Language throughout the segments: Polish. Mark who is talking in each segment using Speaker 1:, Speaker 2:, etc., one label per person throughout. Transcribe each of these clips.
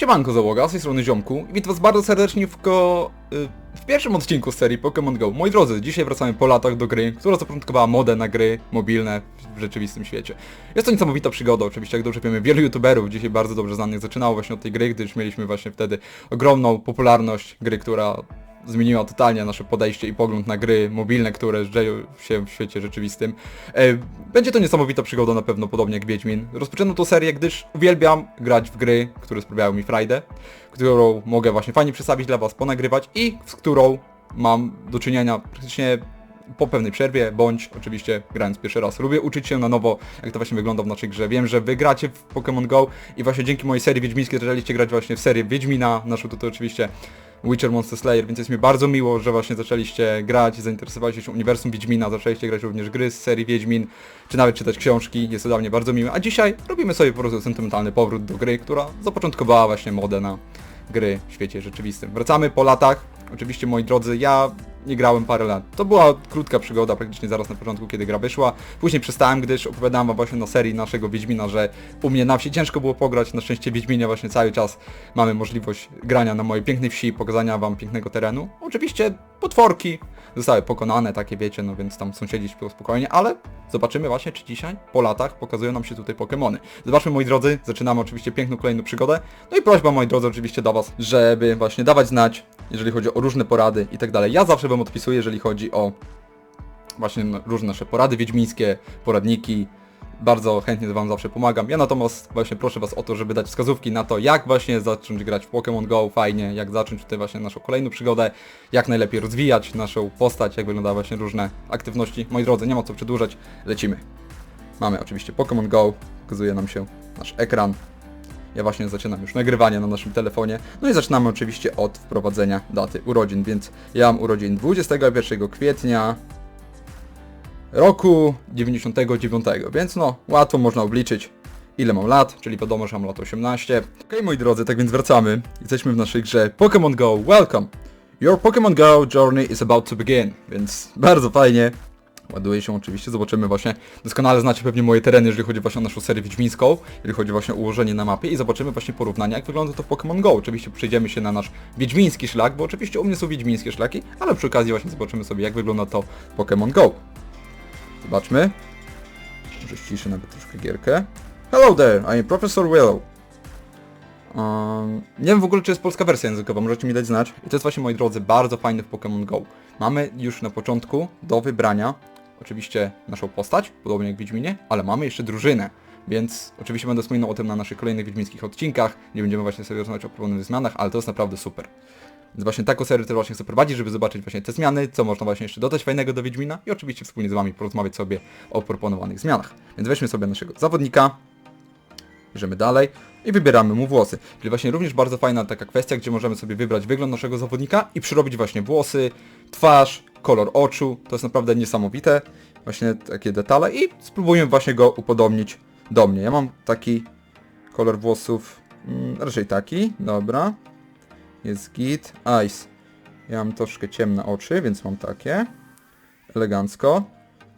Speaker 1: Siemanko załoga, z tej strony Ziomku i witam was bardzo serdecznie w, ko... y, w pierwszym odcinku serii Pokémon GO. Moi drodzy, dzisiaj wracamy po latach do gry, która zapoczątkowała modę na gry mobilne w rzeczywistym świecie. Jest to niesamowita przygoda, oczywiście jak dobrze wiemy, wielu youtuberów dzisiaj bardzo dobrze znanych zaczynało właśnie od tej gry, gdyż mieliśmy właśnie wtedy ogromną popularność gry, która zmieniła totalnie nasze podejście i pogląd na gry mobilne, które dzieją się w świecie rzeczywistym. E, Będzie to niesamowita przygoda na pewno, podobnie jak Wiedźmin. Rozpoczynam tą serię, gdyż uwielbiam grać w gry, które sprawiają mi frajdę, którą mogę właśnie fajnie przedstawić dla Was, ponagrywać i z którą mam do czynienia praktycznie po pewnej przerwie, bądź oczywiście grając pierwszy raz. Lubię uczyć się na nowo, jak to właśnie wygląda w naszej grze. Wiem, że wy gracie w Pokémon GO i właśnie dzięki mojej serii wiedźmińskiej zaczęliście grać właśnie w serię Wiedźmina, naszą tutaj oczywiście Witcher Monster Slayer, więc jest mi bardzo miło, że właśnie zaczęliście grać, zainteresowaliście się uniwersum Wiedźmina, zaczęliście grać również gry z serii Wiedźmin, czy nawet czytać książki, jest to dla mnie bardzo miłe. A dzisiaj robimy sobie po prostu sentymentalny powrót do gry, która zapoczątkowała właśnie modę na gry w świecie rzeczywistym. Wracamy po latach. Oczywiście moi drodzy, ja nie grałem parę lat. To była krótka przygoda, praktycznie zaraz na początku, kiedy gra wyszła. Później przestałem, gdyż opowiadałem wam właśnie na serii naszego Wiedźmina, że u mnie na wsi ciężko było pograć. Na szczęście Wiedźminie właśnie cały czas mamy możliwość grania na mojej pięknej wsi, pokazania wam pięknego terenu. Oczywiście potworki zostały pokonane, takie wiecie, no więc tam sąsiedzi śpią spokojnie, ale zobaczymy właśnie, czy dzisiaj, po latach, pokazują nam się tutaj Pokemony. Zobaczmy, moi drodzy, zaczynamy oczywiście piękną kolejną przygodę. No i prośba, moi drodzy, oczywiście do was, żeby właśnie dawać znać, jeżeli chodzi o różne porady i tak dalej. Ja zawsze wam odpisuję, jeżeli chodzi o właśnie różne nasze porady wiedźmińskie, poradniki. Bardzo chętnie wam zawsze pomagam. Ja natomiast właśnie proszę was o to, żeby dać wskazówki na to, jak właśnie zacząć grać w Pokémon GO fajnie, jak zacząć tutaj właśnie naszą kolejną przygodę, jak najlepiej rozwijać naszą postać, jak wyglądają właśnie różne aktywności. Moi drodzy, nie ma co przedłużać, lecimy. Mamy oczywiście Pokémon GO, pokazuje nam się nasz ekran. Ja właśnie zaczynam już nagrywanie na naszym telefonie. No i zaczynamy oczywiście od wprowadzenia daty urodzin, więc ja mam urodzin 21 kwietnia roku 99, więc no, łatwo można obliczyć ile mam lat, czyli wiadomo, że mam lat 18. Okej moi drodzy, tak więc wracamy. Jesteśmy w naszej grze Pokémon Go, welcome! Your Pokémon Go journey is about to begin, więc bardzo fajnie. Ładuje się oczywiście, zobaczymy właśnie, doskonale znacie pewnie moje tereny, jeżeli chodzi właśnie o naszą serię wiedźmińską, jeżeli chodzi właśnie o ułożenie na mapie i zobaczymy właśnie porównania, jak wygląda to w Pokémon Go. Oczywiście przejdziemy się na nasz wiedźmiński szlak, bo oczywiście u mnie są wiedźmińskie szlaki, ale przy okazji właśnie zobaczymy sobie, jak wygląda to w Pokémon Go. Zobaczmy. Może ściszę nawet troszkę gierkę. Hello there, I'm Professor Willow. Um, nie wiem w ogóle, czy jest polska wersja językowa, możecie mi dać znać. I to jest właśnie, moi drodzy, bardzo fajny w Pokémon GO. Mamy już na początku do wybrania oczywiście naszą postać, podobnie jak w Wiedźminie, ale mamy jeszcze drużynę. Więc oczywiście będę wspominał o tym na naszych kolejnych wiedźmińskich odcinkach. Nie będziemy właśnie sobie rozmawiać o proponowanych zmianach, ale to jest naprawdę super. Więc właśnie taką serię też właśnie chcę prowadzić, żeby zobaczyć właśnie te zmiany, co można właśnie jeszcze dodać fajnego do Wiedźmina i oczywiście wspólnie z Wami porozmawiać sobie o proponowanych zmianach. Więc weźmy sobie naszego zawodnika, bierzemy dalej i wybieramy mu włosy. Czyli właśnie również bardzo fajna taka kwestia, gdzie możemy sobie wybrać wygląd naszego zawodnika i przyrobić właśnie włosy, twarz, kolor oczu. To jest naprawdę niesamowite. Właśnie takie detale i spróbujemy właśnie go upodobnić do mnie. Ja mam taki kolor włosów, mm, raczej taki, dobra. Jest git. Ice. Ja mam troszkę ciemne oczy, więc mam takie. Elegancko.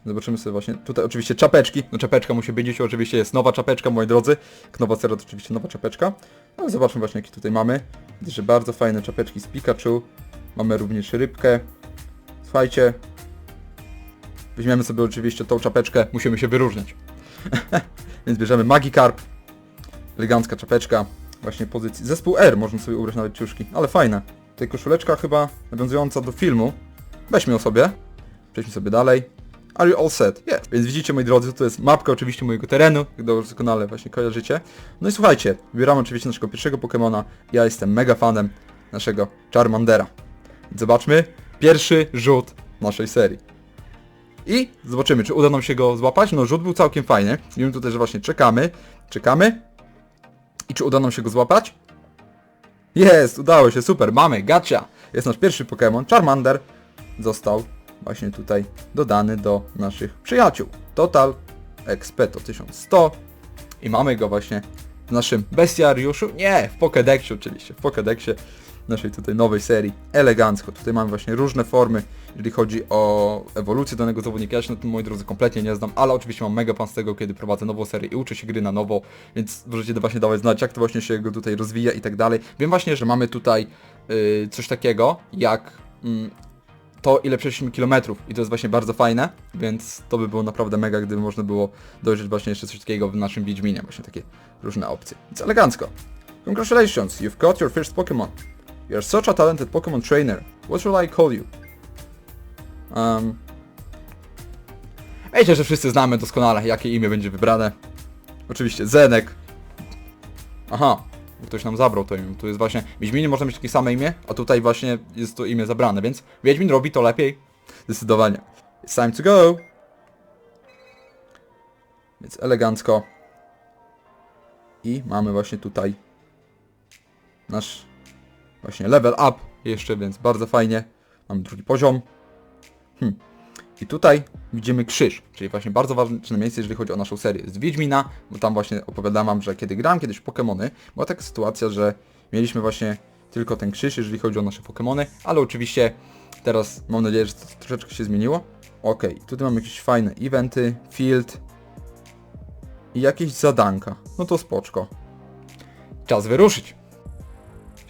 Speaker 1: Zobaczymy sobie właśnie, tutaj oczywiście czapeczki, no czapeczka musi być, oczywiście jest nowa czapeczka, moi drodzy, Jak nowa seria to oczywiście nowa czapeczka, no zobaczmy właśnie jakie tutaj mamy, widzę, że bardzo fajne czapeczki z Pikachu, mamy również rybkę, słuchajcie, weźmiemy sobie oczywiście tą czapeczkę, musimy się wyróżniać, więc bierzemy Magikarp, elegancka czapeczka, właśnie pozycji, zespół R, można sobie ubrać nawet ciuszki, ale fajne, tutaj koszuleczka chyba nawiązująca do filmu, weźmy ją sobie, przejdźmy sobie dalej, Are you all set? Yes. Więc widzicie moi drodzy, to jest mapka oczywiście mojego terenu, jak doskonale właśnie kojarzycie. No i słuchajcie, wybieramy oczywiście naszego pierwszego Pokemona. Ja jestem mega fanem naszego Charmandera. Zobaczmy pierwszy rzut naszej serii. I zobaczymy, czy uda nam się go złapać. No rzut był całkiem fajny. Wiemy tutaj, że właśnie czekamy, czekamy. I czy uda nam się go złapać? Jest, udało się, super, mamy, gotcha. Jest nasz pierwszy Pokémon, Charmander. Został właśnie tutaj dodany do naszych przyjaciół. Total XP to 1100 i mamy go właśnie w naszym bestiariuszu, nie, w Pokédexie oczywiście, w Pokédexie naszej tutaj nowej serii, elegancko. Tutaj mamy właśnie różne formy, jeżeli chodzi o ewolucję danego zawodnika. Ja się na tym, moi drodzy, kompletnie nie znam, ale oczywiście mam mega pan z tego, kiedy prowadzę nową serię i uczę się gry na nowo, więc możecie właśnie dawać znać, jak to właśnie się go tutaj rozwija i tak dalej. Wiem właśnie, że mamy tutaj yy, coś takiego, jak mm, to, ile przeszliśmy kilometrów i to jest właśnie bardzo fajne, więc to by było naprawdę mega, gdyby można było dojrzeć właśnie jeszcze coś takiego w naszym Wiedźminie, właśnie takie różne opcje. Więc elegancko. Congratulations, you've got your first Pokemon. You're such a talented Pokemon trainer. What shall I call you? Um... Wiecie, że wszyscy znamy doskonale, jakie imię będzie wybrane. Oczywiście Zenek. Aha, ktoś nam zabrał to imię. Tu jest właśnie, Wiedźminie można mieć takie same imię, a tutaj właśnie jest to imię zabrane, więc Wiedźmin robi to lepiej. Zdecydowanie. It's time to go! Więc elegancko. I mamy właśnie tutaj nasz właśnie level up jeszcze, więc bardzo fajnie. Mamy drugi poziom. Hmm. I tutaj widzimy krzyż, czyli właśnie bardzo ważne miejsce, jeżeli chodzi o naszą serię z Wiedźmina, bo tam właśnie opowiadam wam, że kiedy grałem kiedyś Pokémony, była taka sytuacja, że mieliśmy właśnie tylko ten krzyż, jeżeli chodzi o nasze Pokémony, ale oczywiście teraz mam nadzieję, że to troszeczkę się zmieniło. Ok, tutaj mamy jakieś fajne eventy, field i jakieś zadanka. No to spoczko. Czas wyruszyć!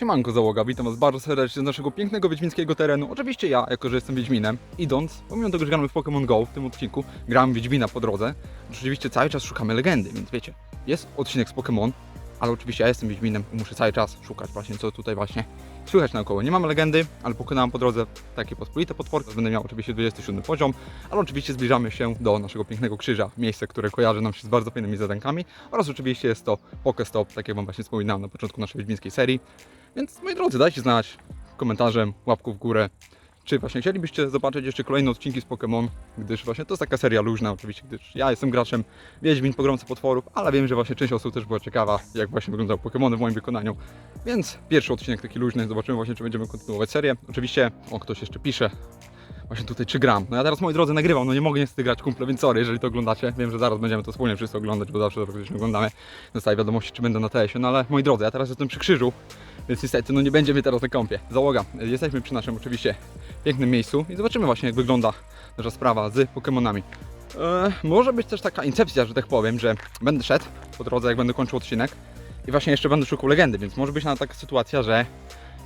Speaker 1: Siemanko załoga, witam was bardzo serdecznie z naszego pięknego wiedźmińskiego terenu. Oczywiście ja, jako że jestem Wiedźminem, idąc, pomimo tego, że gramy w Pokémon GO w tym odcinku, gram Wiedźmina po drodze, oczywiście cały czas szukamy legendy, więc wiecie, jest odcinek z Pokémon, ale oczywiście ja jestem Wiedźminem i muszę cały czas szukać właśnie, co tutaj właśnie słychać naokoło. Nie mamy legendy, ale pokonałem po drodze takie pospolite potworki, będę miał oczywiście 27 poziom, ale oczywiście zbliżamy się do naszego pięknego krzyża, miejsce, które kojarzy nam się z bardzo fajnymi zadankami oraz oczywiście jest to Pokestop, tak jak Wam właśnie wspominałem na początku naszej wiedźmińskiej serii. Więc moi drodzy, dajcie znać komentarzem, łapką w górę, czy właśnie chcielibyście zobaczyć jeszcze kolejne odcinki z Pokémon, gdyż właśnie to jest taka seria luźna oczywiście, gdyż ja jestem graczem Wiedźmin, pogromca potworów, ale wiem, że właśnie część osób też była ciekawa, jak właśnie wyglądały Pokémony w moim wykonaniu, więc pierwszy odcinek taki luźny, zobaczymy właśnie, czy będziemy kontynuować serię. Oczywiście, o ktoś jeszcze pisze, właśnie tutaj czy gram. No ja teraz moi drodzy nagrywam, no nie mogę niestety grać kumple, więc sorry, jeżeli to oglądacie. Wiem, że zaraz będziemy to wspólnie wszyscy oglądać, bo zawsze praktycznie oglądamy. Dostaję wiadomości, czy będę na TS-ie, no ale moi drodzy, ja teraz jestem przy krzyżu, więc niestety no nie będzie mnie teraz na kąpie. Załoga, jesteśmy przy naszym oczywiście pięknym miejscu i zobaczymy właśnie jak wygląda nasza sprawa z Pokémonami. Eee, może być też taka incepcja, że tak powiem, że będę szedł po drodze, jak będę kończył odcinek i właśnie jeszcze będę szukał legendy, więc może być na taka sytuacja, że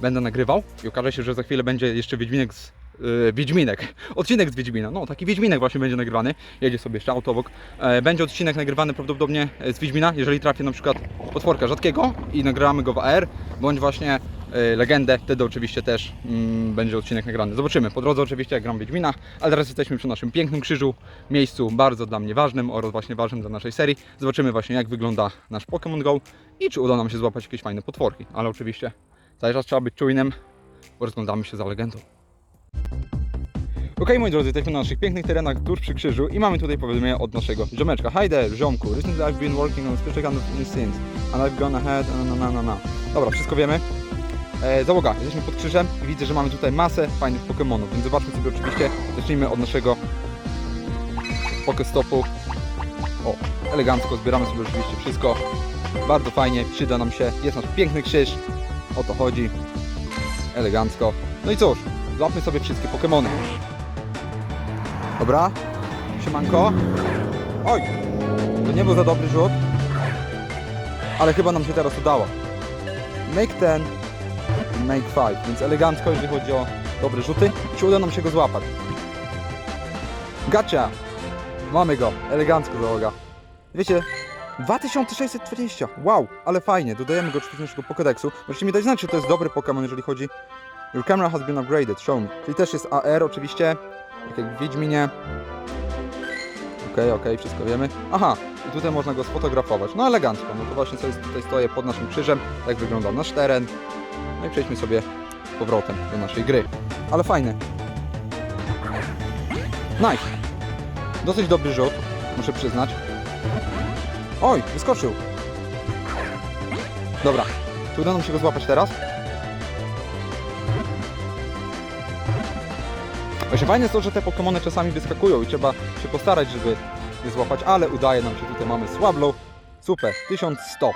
Speaker 1: będę nagrywał i okaże się, że za chwilę będzie jeszcze Wiedźminek z yy, Wiedźminek. Odcinek z Wiedźmina. No, taki Wiedźminek właśnie będzie nagrywany. Jedzie sobie jeszcze auto obok. E, będzie odcinek nagrywany prawdopodobnie e, z Wiedźmina, jeżeli trafię na przykład potworka rzadkiego i nagramy go w AR, bądź właśnie e, legendę, wtedy oczywiście też mm, będzie odcinek nagrany. Zobaczymy. Po drodze oczywiście jak gram Wiedźmina, ale teraz jesteśmy przy naszym pięknym krzyżu, miejscu bardzo dla mnie ważnym oraz właśnie ważnym dla naszej serii. Zobaczymy właśnie jak wygląda nasz Pokémon Go i czy uda nam się złapać jakieś fajne potworki. Ale oczywiście cały czas trzeba być czujnym, bo rozglądamy się za legendą. Okej moi drodzy, jesteśmy na naszych pięknych terenach tuż przy krzyżu i mamy tutaj powiadomienie od naszego ziomeczka. Hi there, ziomku. Recently I've been working on special kind of scenes and I've gone ahead, na na na na. Dobra, wszystko wiemy. E, załoga, jesteśmy pod krzyżem i widzę, że mamy tutaj masę fajnych Pokémonów, więc zobaczmy sobie oczywiście, zacznijmy od naszego Pokestopu. O, elegancko, zbieramy sobie oczywiście wszystko. Bardzo fajnie, przyda nam się, jest nasz piękny krzyż, o to chodzi. Elegancko. No i cóż, złapmy sobie wszystkie Pokémony. Dobra, siemanko. Oj, to nie był za dobry rzut, ale chyba nam się teraz udało. Make ten, make five, więc elegancko, jeżeli chodzi o dobre rzuty. Czy uda nam się go złapać? Gotcha! Mamy go, elegancko załoga. Wiecie, 2620, wow, ale fajnie, dodajemy go oczywiście naszego Pokédexu. Możecie mi dać znać, czy to jest dobry Pokémon, jeżeli chodzi... Your camera has been upgraded, show me. Czyli też jest AR oczywiście, tak jak w Wiedźminie. Okej, okej, wszystko wiemy. Aha, i tutaj można go sfotografować. No elegancko, no to właśnie jest, tutaj stoję pod naszym krzyżem, tak wygląda nasz teren. No i przejdźmy sobie z powrotem do naszej gry. Ale fajny. Nice. Dosyć dobry rzut, muszę przyznać. Oj, wyskoczył. Dobra, czy uda nam się go złapać teraz? Właśnie fajne jest to, że te Pokémony czasami wyskakują i trzeba się postarać, żeby je złapać, ale udaje nam się. Tutaj mamy Swablu. Super, 1100.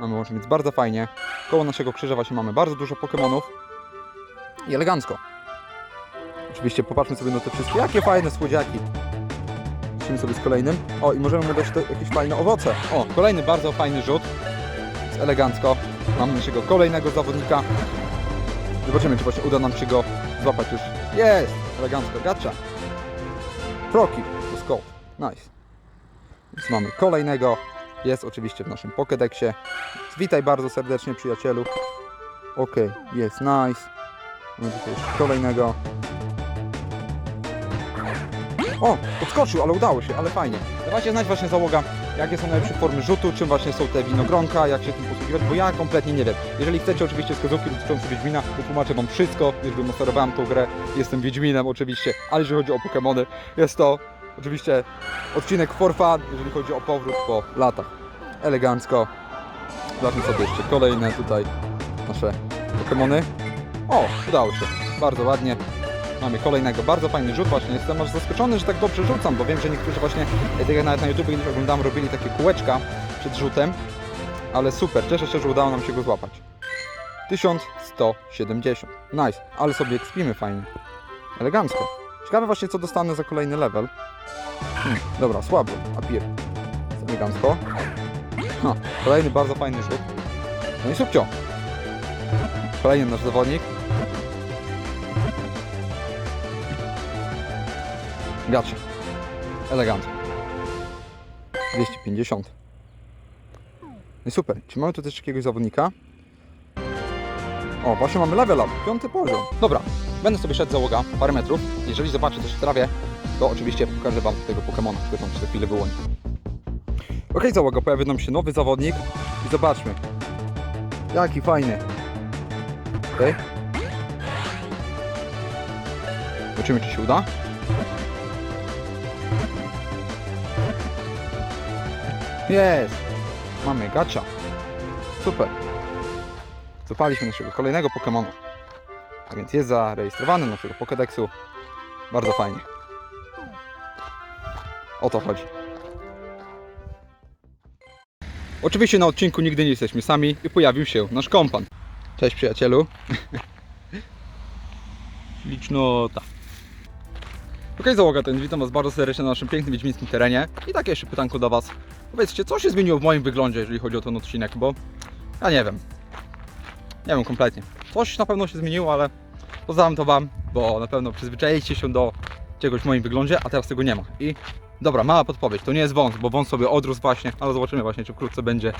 Speaker 1: mamy łącznie, więc bardzo fajnie. Koło naszego krzyża właśnie mamy bardzo dużo Pokémonów i elegancko. Oczywiście popatrzmy sobie na te wszystkie, jakie fajne słodziaki. Lecimy sobie z kolejnym. O, i możemy mu dać te, jakieś fajne owoce. O, kolejny bardzo fajny rzut. Jest elegancko. Mamy naszego kolejnego zawodnika. Zobaczymy, czy właśnie uda nam się go złapać już. Jest! Elegancko, gacza. Proki, to scope. Nice. Więc mamy kolejnego. Jest oczywiście w naszym Pokédexie. Witaj bardzo serdecznie, przyjacielu. Okej, jest nice. Mamy tutaj jeszcze kolejnego. O, podskoczył, ale udało się, ale fajnie. Dawajcie znać właśnie załoga, jakie są najlepsze formy rzutu, czym właśnie są te winogronka, jak się tym posługiwać, bo ja kompletnie nie wiem. Jeżeli chcecie oczywiście wskazówki dotyczące Wiedźmina, to tłumaczę Wam wszystko, już wymasterowałem tą grę, jestem Wiedźminem oczywiście, ale jeżeli chodzi o Pokémony, jest to oczywiście odcinek for fun, jeżeli chodzi o powrót po latach. Elegancko. Zobaczmy sobie jeszcze kolejne tutaj nasze Pokémony. O, udało się. Bardzo ładnie. Mamy kolejnego, bardzo fajny rzut właśnie. Jestem aż zaskoczony, że tak dobrze rzucam, bo wiem, że niektórzy właśnie, e, tak jak nawet na YouTube kiedyś oglądałem, robili takie kółeczka przed rzutem. Ale super, cieszę się, że udało nam się go złapać. 1170. Nice, ale sobie ekspimy fajnie. Elegancko. Ciekawe właśnie, co dostanę za kolejny level. Dobra, słabo. Apir. Jest Elegancko. Ha, kolejny bardzo fajny rzut. No i subcio. Kolejny nasz zawodnik. Gacie. Elegancko. 250. No i super. Czy mamy tu też jakiegoś zawodnika? O, właśnie mamy level up. Piąty poziom. Dobra. Będę sobie szedł załoga parę metrów. Jeżeli zobaczę coś w trawie, to oczywiście pokażę Wam tego Pokemona, który tam przez chwilę wyłoni. Okej, załoga, pojawił nam się nowy zawodnik i zobaczmy. Jaki fajny. Okej. Zobaczymy, czy się uda. Jest! Mamy gacza. Super. Zapaliśmy naszego kolejnego Pokemona. A więc jest zarejestrowany naszego Pokédexu. Bardzo fajnie. O to chodzi. Oczywiście na odcinku nigdy nie jesteśmy sami i pojawił się nasz kompan. Cześć przyjacielu. Licznota. Okej załoga ten, witam Was bardzo serdecznie na naszym pięknym wiedźmińskim terenie. I takie jeszcze pytanko do Was. Powiedzcie, co się zmieniło w moim wyglądzie, jeżeli chodzi o ten odcinek, bo ja nie wiem. Nie wiem kompletnie. Coś na pewno się zmieniło, ale poznałem to Wam, bo na pewno przyzwyczailiście się do czegoś w moim wyglądzie, a teraz tego nie ma. I dobra, mała podpowiedź, to nie jest wąs, bo wąs sobie odrósł właśnie, ale zobaczymy właśnie, czy wkrótce będzie e,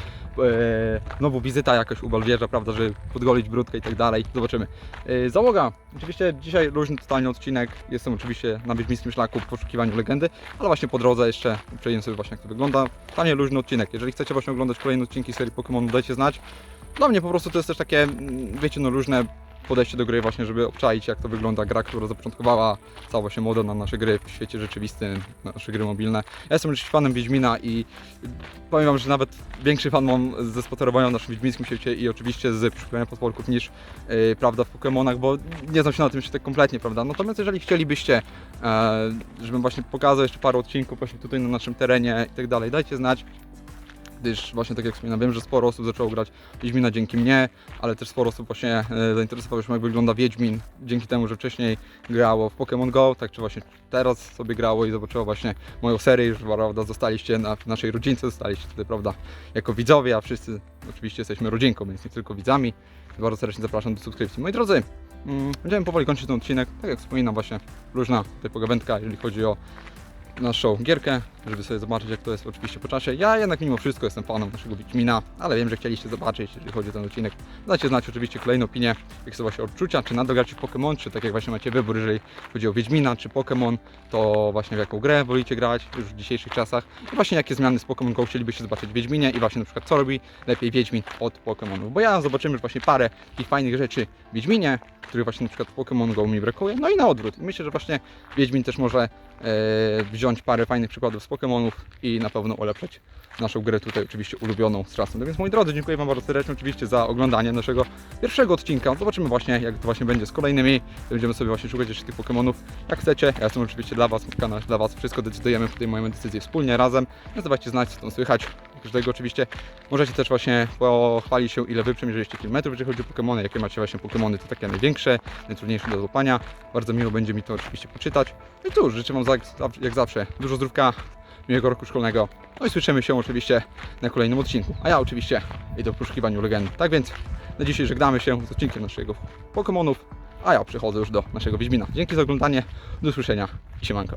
Speaker 1: znowu wizyta jakaś u Balwierza, prawda, żeby podgolić brudkę i tak dalej. Zobaczymy. E, załoga. Oczywiście dzisiaj luźny totalnie odcinek. Jestem oczywiście na Wiedźmińskim Szlaku w poszukiwaniu legendy, ale właśnie po drodze jeszcze przejdę sobie właśnie jak to wygląda. Totalnie luźny odcinek. Jeżeli chcecie właśnie oglądać kolejne odcinki serii Pokémon, dajcie znać. Dla mnie po prostu to jest też takie, mm, wiecie, no luźne podejście do gry właśnie, żeby obczaić jak to wygląda gra, która zapoczątkowała całą właśnie modę na nasze gry w świecie rzeczywistym, na nasze gry mobilne. Ja jestem oczywiście fanem Wiedźmina i powiem wam, że nawet większy fan mam ze spacerowania w naszym wiedźmińskim świecie i oczywiście z poszukiwania potworków niż yy, prawda w Pokémonach, bo nie znam się na tym świecie kompletnie, prawda. Natomiast jeżeli chcielibyście, e, żebym właśnie pokazał jeszcze parę odcinków właśnie tutaj na naszym terenie i tak dalej, dajcie znać gdyż właśnie tak jak wspominam, wiem, że sporo osób zaczęło grać Wiedźmina dzięki mnie, ale też sporo osób właśnie e, zainteresowało się jak wygląda Wiedźmin, dzięki temu, że wcześniej grało w Pokémon Go, tak czy właśnie teraz sobie grało i zobaczyło właśnie moją serię, już prawda, zostaliście na naszej rodzince, zostaliście tutaj, prawda, jako widzowie, a wszyscy oczywiście jesteśmy rodzinką, więc nie tylko widzami. Bardzo serdecznie zapraszam do subskrypcji. Moi drodzy, mm, będziemy powoli kończyć ten odcinek, tak jak wspominam właśnie, luźna tutaj pogawędka, jeżeli chodzi o naszą gierkę, żeby sobie zobaczyć jak to jest oczywiście po czasie. Ja jednak mimo wszystko jestem fanem naszego Wiedźmina, ale wiem, że chcieliście zobaczyć, jeżeli chodzi o ten odcinek. Dajcie znać oczywiście kolejne opinie, jakie są właśnie odczucia, czy nadal w Pokémon, czy tak jak właśnie macie wybór, jeżeli chodzi o Wiedźmina, czy Pokémon, to właśnie w jaką grę wolicie grać już w dzisiejszych czasach i właśnie jakie zmiany z Pokémon Go chcielibyście zobaczyć w Wiedźminie i właśnie na przykład co robi lepiej Wiedźmin od Pokémonów, bo ja zobaczymy już właśnie parę takich fajnych rzeczy w Wiedźminie, których właśnie na przykład Pokémon Go mi brakuje, no i na odwrót. I myślę, że właśnie Wiedźmin też może e, wziąć parę fajnych przykładów z Pokémonów i na pewno ulepszyć naszą grę tutaj oczywiście ulubioną z czasem. No więc moi drodzy, dziękuję Wam bardzo serdecznie oczywiście za oglądanie naszego pierwszego odcinka. Zobaczymy właśnie jak to właśnie będzie z kolejnymi. Będziemy sobie właśnie szukać jeszcze tych Pokémonów jak chcecie. Ja jestem oczywiście dla Was, kanał dla Was, wszystko decydujemy, mamy decyzje wspólnie, razem. Więc dawajcie znać co tam słychać. Każdego oczywiście. Możecie też właśnie pochwalić się, ile wy przemierzyliście kilometrów, jeżeli chodzi o Pokémony, jakie macie właśnie Pokémony, to takie największe, najtrudniejsze do złapania. Bardzo miło będzie mi to oczywiście poczytać. No i cóż, życzę Wam jak zawsze dużo zdrówka, miłego roku szkolnego. No i słyszymy się oczywiście na kolejnym odcinku. A ja oczywiście idę w poszukiwaniu legend. Tak więc na dzisiaj żegnamy się z odcinkiem naszego Pokémonów, a ja przechodzę już do naszego Wiedźmina. Dzięki za oglądanie, do usłyszenia i siemanko.